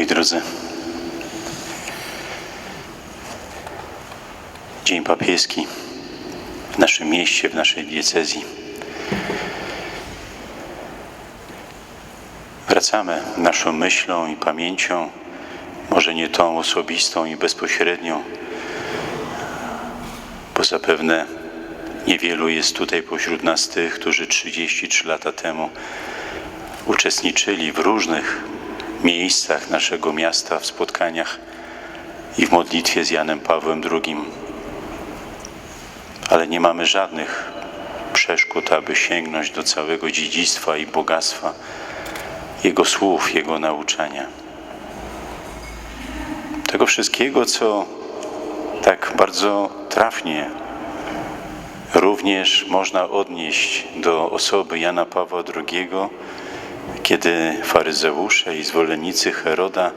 Moi drodzy, Dzień Papieski w naszym mieście, w naszej diecezji. Wracamy naszą myślą i pamięcią, może nie tą osobistą i bezpośrednią, bo zapewne niewielu jest tutaj pośród nas tych, którzy 33 lata temu uczestniczyli w różnych miejscach naszego miasta, w spotkaniach i w modlitwie z Janem Pawłem II. Ale nie mamy żadnych przeszkód, aby sięgnąć do całego dziedzictwa i bogactwa Jego słów, Jego nauczania. Tego wszystkiego, co tak bardzo trafnie również można odnieść do osoby Jana Pawła II, kiedy faryzeusze i zwolennicy Heroda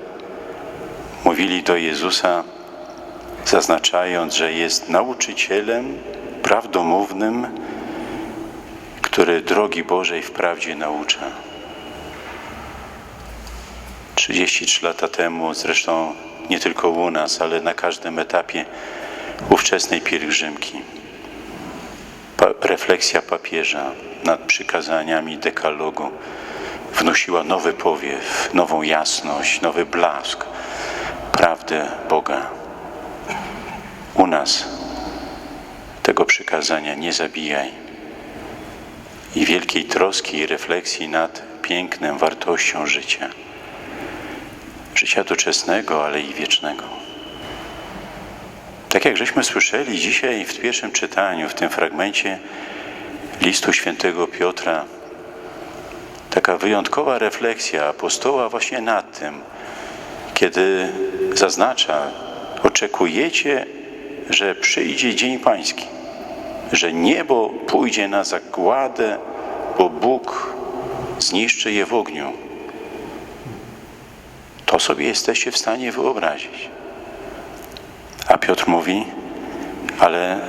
mówili do Jezusa, zaznaczając, że jest nauczycielem prawdomównym, który drogi Bożej wprawdzie naucza. 33 lata temu, zresztą nie tylko u nas, ale na każdym etapie ówczesnej pielgrzymki, refleksja papieża nad przykazaniami dekalogu wnosiła nowy powiew, nową jasność, nowy blask, prawdę Boga. U nas tego przykazania nie zabijaj i wielkiej troski i refleksji nad pięknem, wartością życia. Życia doczesnego, ale i wiecznego. Tak jak żeśmy słyszeli dzisiaj w pierwszym czytaniu, w tym fragmencie listu świętego Piotra, taka wyjątkowa refleksja apostoła właśnie nad tym, kiedy zaznacza, oczekujecie, że przyjdzie dzień pański, że niebo pójdzie na zagładę, bo Bóg zniszczy je w ogniu. To sobie jesteście w stanie wyobrazić. A Piotr mówi, ale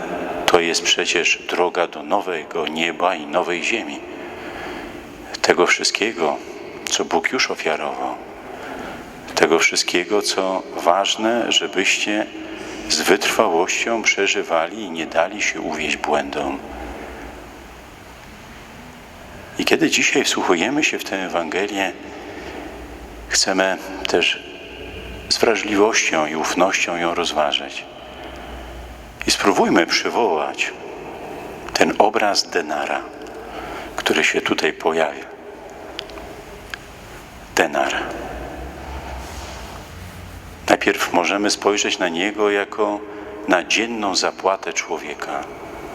to jest przecież droga do nowego nieba i nowej ziemi. Tego wszystkiego, co Bóg już ofiarował. Tego wszystkiego, co ważne, żebyście z wytrwałością przeżywali i nie dali się uwieść błędom. I kiedy dzisiaj wsłuchujemy się w tę Ewangelię, chcemy też z wrażliwością i ufnością ją rozważać. I spróbujmy przywołać ten obraz denara, który się tutaj pojawia. Denar. Najpierw możemy spojrzeć na niego jako na dzienną zapłatę człowieka,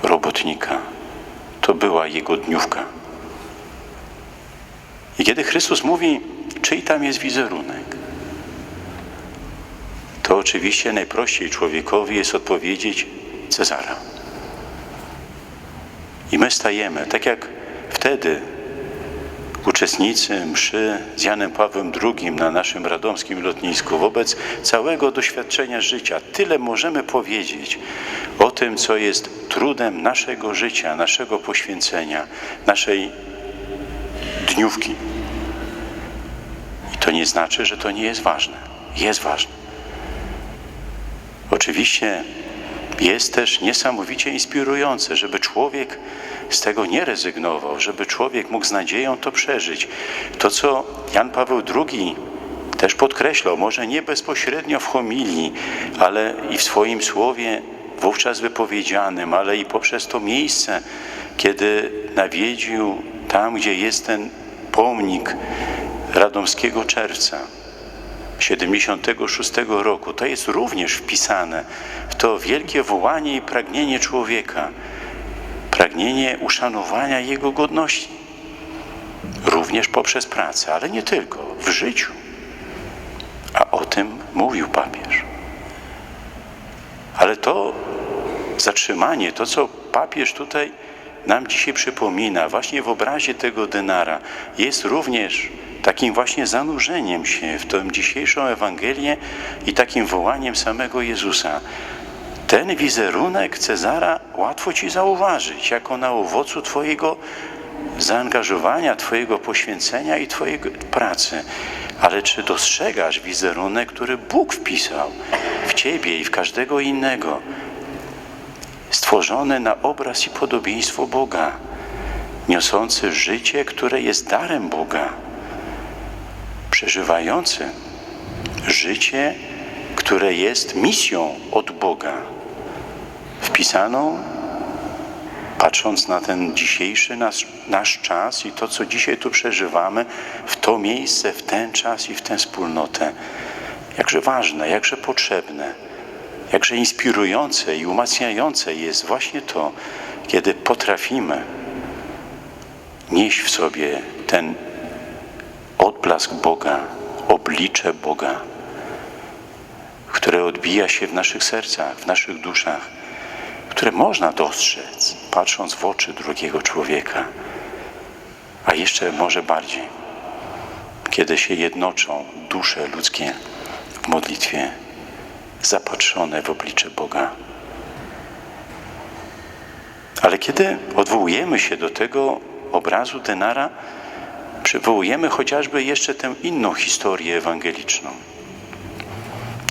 robotnika. To była jego dniówka. I kiedy Chrystus mówi, czyj tam jest wizerunek, to oczywiście najprościej człowiekowi jest odpowiedzieć Cezara. I my stajemy, tak jak wtedy uczestnicy mszy z Janem Pawłem II na naszym radomskim lotnisku, wobec całego doświadczenia życia, tyle możemy powiedzieć o tym, co jest trudem naszego życia, naszego poświęcenia, naszej dniówki. I to nie znaczy, że to nie jest ważne. Jest ważne. Oczywiście jest też niesamowicie inspirujące, żeby człowiek z tego nie rezygnował, żeby człowiek mógł z nadzieją to przeżyć. To, co Jan Paweł II też podkreślał, może nie bezpośrednio w homilii, ale i w swoim słowie wówczas wypowiedzianym, ale i poprzez to miejsce, kiedy nawiedził tam, gdzie jest ten pomnik Radomskiego Czerwca. 76 roku. To jest również wpisane w to wielkie wołanie i pragnienie człowieka, pragnienie uszanowania jego godności, również poprzez pracę, ale nie tylko, w życiu. A o tym mówił papież. Ale to zatrzymanie, to co papież tutaj nam dzisiaj przypomina, właśnie w obrazie tego denara, jest również takim właśnie zanurzeniem się w tę dzisiejszą Ewangelię i takim wołaniem samego Jezusa. Ten wizerunek Cezara łatwo ci zauważyć, jako na owocu Twojego zaangażowania, Twojego poświęcenia i Twojej pracy. ale czy dostrzegasz wizerunek, który Bóg wpisał w ciebie i w każdego innego? Stworzony na obraz i podobieństwo Boga, niosący życie, które jest darem Boga, przeżywający życie, które jest misją od Boga, wpisaną patrząc na ten dzisiejszy nasz, nasz czas i to, co dzisiaj tu przeżywamy, w to miejsce, w ten czas i w tę wspólnotę, jakże ważne, jakże potrzebne, jakże inspirujące i umacniające jest właśnie to, kiedy potrafimy nieść w sobie ten odblask Boga, oblicze Boga, które odbija się w naszych sercach, w naszych duszach które można dostrzec, patrząc w oczy drugiego człowieka, a jeszcze może bardziej, kiedy się jednoczą dusze ludzkie w modlitwie, zapatrzone w oblicze Boga. Ale kiedy odwołujemy się do tego obrazu denara, przywołujemy chociażby jeszcze tę inną historię ewangeliczną.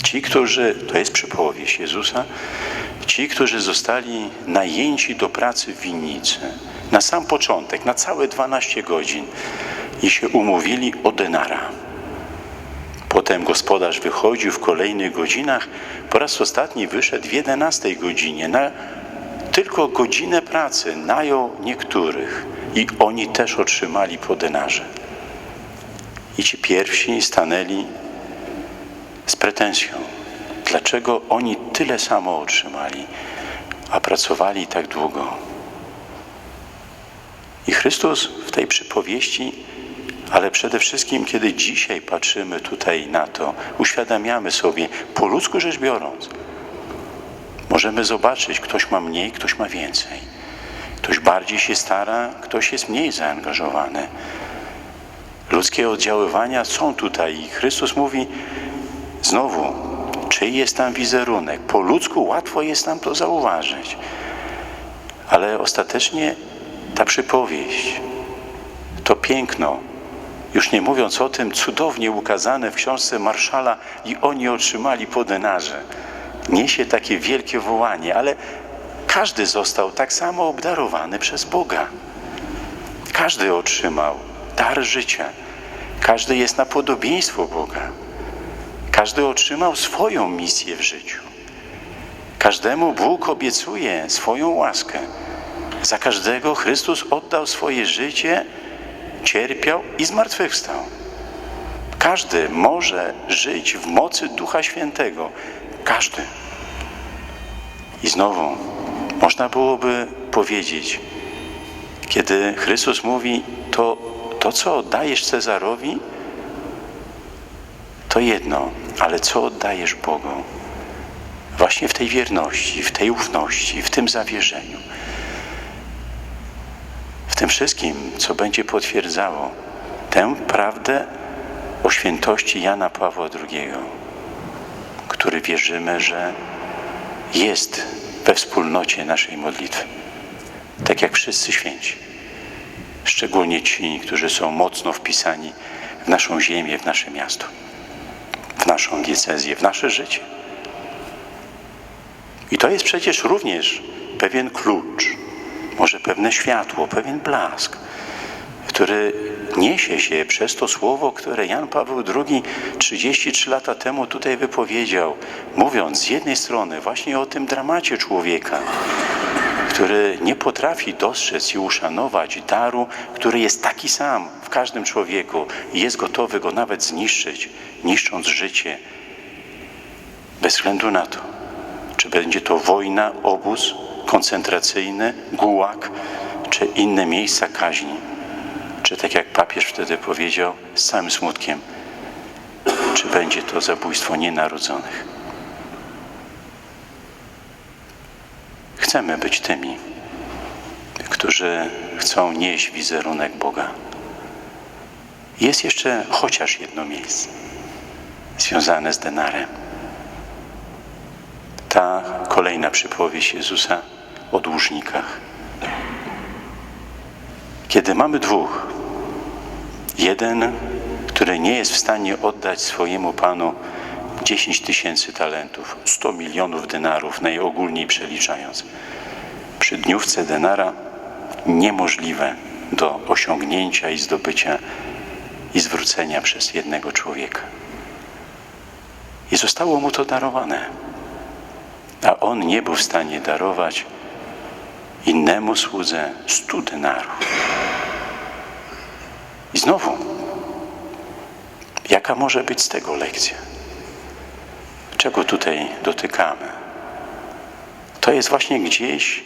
Ci, którzy, to jest przypowieść Jezusa, ci, którzy zostali najęci do pracy w winnicy, na sam początek, na całe 12 godzin i się umówili o denara. Potem gospodarz wychodził w kolejnych godzinach, po raz ostatni wyszedł w 11 godzinie, na tylko godzinę pracy najął niektórych i oni też otrzymali po denarze. I ci pierwsi stanęli z pretensją. Dlaczego oni tyle samo otrzymali, a pracowali tak długo? I Chrystus w tej przypowieści, ale przede wszystkim, kiedy dzisiaj patrzymy tutaj na to, uświadamiamy sobie, po ludzku rzecz biorąc, możemy zobaczyć, ktoś ma mniej, ktoś ma więcej. Ktoś bardziej się stara, ktoś jest mniej zaangażowany. Ludzkie oddziaływania są tutaj i Chrystus mówi znowu, czy jest tam wizerunek. Po ludzku łatwo jest nam to zauważyć. Ale ostatecznie ta przypowieść, to piękno, już nie mówiąc o tym, cudownie ukazane w książce Marszala i oni otrzymali po denarze, niesie takie wielkie wołanie, ale każdy został tak samo obdarowany przez Boga. Każdy otrzymał dar życia. Każdy jest na podobieństwo Boga. Każdy otrzymał swoją misję w życiu. Każdemu Bóg obiecuje swoją łaskę. Za każdego Chrystus oddał swoje życie, cierpiał i zmartwychwstał. Każdy może żyć w mocy Ducha Świętego. Każdy. I znowu można byłoby powiedzieć, kiedy Chrystus mówi, to, to co oddajesz Cezarowi, to jedno, ale co oddajesz Bogu? Właśnie w tej wierności, w tej ufności, w tym zawierzeniu. W tym wszystkim, co będzie potwierdzało tę prawdę o świętości Jana Pawła II, który wierzymy, że jest we wspólnocie naszej modlitwy. Tak jak wszyscy święci. Szczególnie ci, którzy są mocno wpisani w naszą ziemię, w nasze miasto naszą diecezję, w nasze życie. I to jest przecież również pewien klucz, może pewne światło, pewien blask, który niesie się przez to słowo, które Jan Paweł II 33 lata temu tutaj wypowiedział, mówiąc z jednej strony właśnie o tym dramacie człowieka, który nie potrafi dostrzec i uszanować daru, który jest taki sam w każdym człowieku i jest gotowy go nawet zniszczyć, niszcząc życie, bez względu na to, czy będzie to wojna, obóz koncentracyjny, gułak, czy inne miejsca kaźni, czy tak jak papież wtedy powiedział, z całym smutkiem, czy będzie to zabójstwo nienarodzonych. Chcemy być tymi, którzy chcą nieść wizerunek Boga. Jest jeszcze chociaż jedno miejsce związane z denarem. Ta kolejna przypowieść Jezusa o dłużnikach. Kiedy mamy dwóch, jeden, który nie jest w stanie oddać swojemu Panu 10 tysięcy talentów, 100 milionów denarów, najogólniej przeliczając. Przy dniówce denara niemożliwe do osiągnięcia i zdobycia i zwrócenia przez jednego człowieka. I zostało mu to darowane. A on nie był w stanie darować innemu słudze stu denarów. I znowu, jaka może być z tego lekcja? Czego tutaj dotykamy? To jest właśnie gdzieś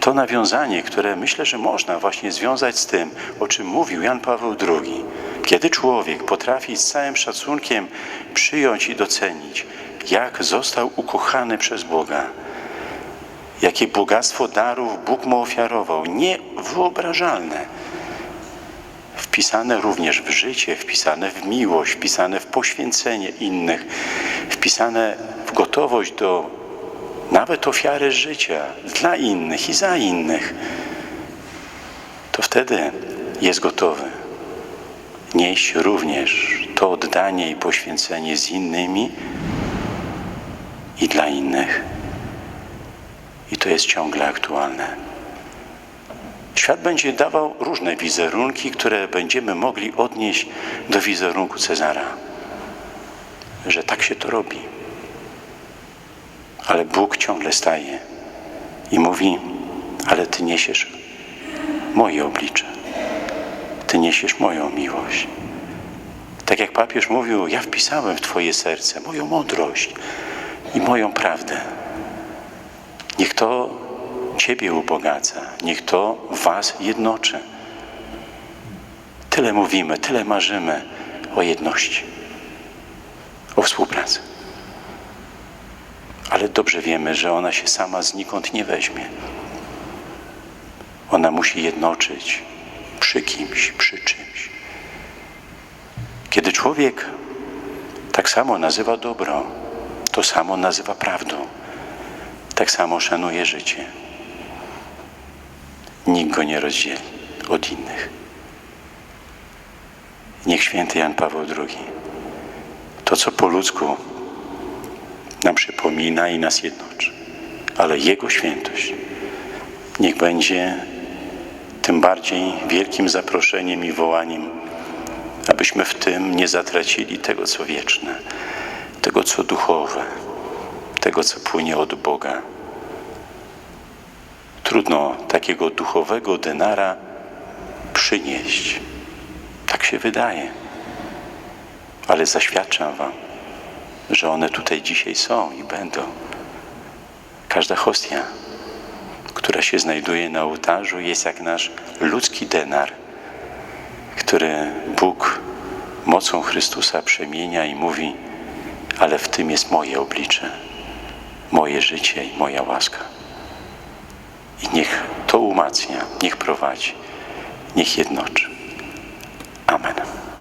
to nawiązanie, które myślę, że można właśnie związać z tym, o czym mówił Jan Paweł II. Kiedy człowiek potrafi z całym szacunkiem przyjąć i docenić, jak został ukochany przez Boga, jakie bogactwo darów Bóg mu ofiarował, niewyobrażalne, wpisane również w życie, wpisane w miłość, wpisane w poświęcenie innych, wpisane w gotowość do nawet ofiary życia dla innych i za innych, to wtedy jest gotowy nieść również to oddanie i poświęcenie z innymi i dla innych. I to jest ciągle aktualne. Świat będzie dawał różne wizerunki, które będziemy mogli odnieść do wizerunku Cezara, że tak się to robi. Ale Bóg ciągle staje i mówi: Ale Ty niesiesz moje oblicze, Ty niesiesz moją miłość. Tak jak papież mówił, ja wpisałem w Twoje serce moją mądrość i moją prawdę. Niech to Ciebie ubogaca, niech to Was jednoczy. Tyle mówimy, tyle marzymy o jedności, o współpracy. Ale dobrze wiemy, że ona się sama znikąd nie weźmie. Ona musi jednoczyć przy kimś, przy czymś. Kiedy człowiek tak samo nazywa dobro, to samo nazywa prawdą, tak samo szanuje życie. Nikt go nie rozdzieli od innych. Niech święty Jan Paweł II to, co po ludzku nam przypomina i nas jednoczy, ale Jego świętość niech będzie tym bardziej wielkim zaproszeniem i wołaniem, abyśmy w tym nie zatracili tego, co wieczne, tego, co duchowe, tego, co płynie od Boga. Trudno takiego duchowego denara przynieść. Tak się wydaje. Ale zaświadczam Wam, że one tutaj dzisiaj są i będą. Każda hostia, która się znajduje na ołtarzu, jest jak nasz ludzki denar, który Bóg mocą Chrystusa przemienia i mówi: Ale w tym jest moje oblicze, moje życie i moja łaska. I niech to umacnia, niech prowadzi, niech jednoczy.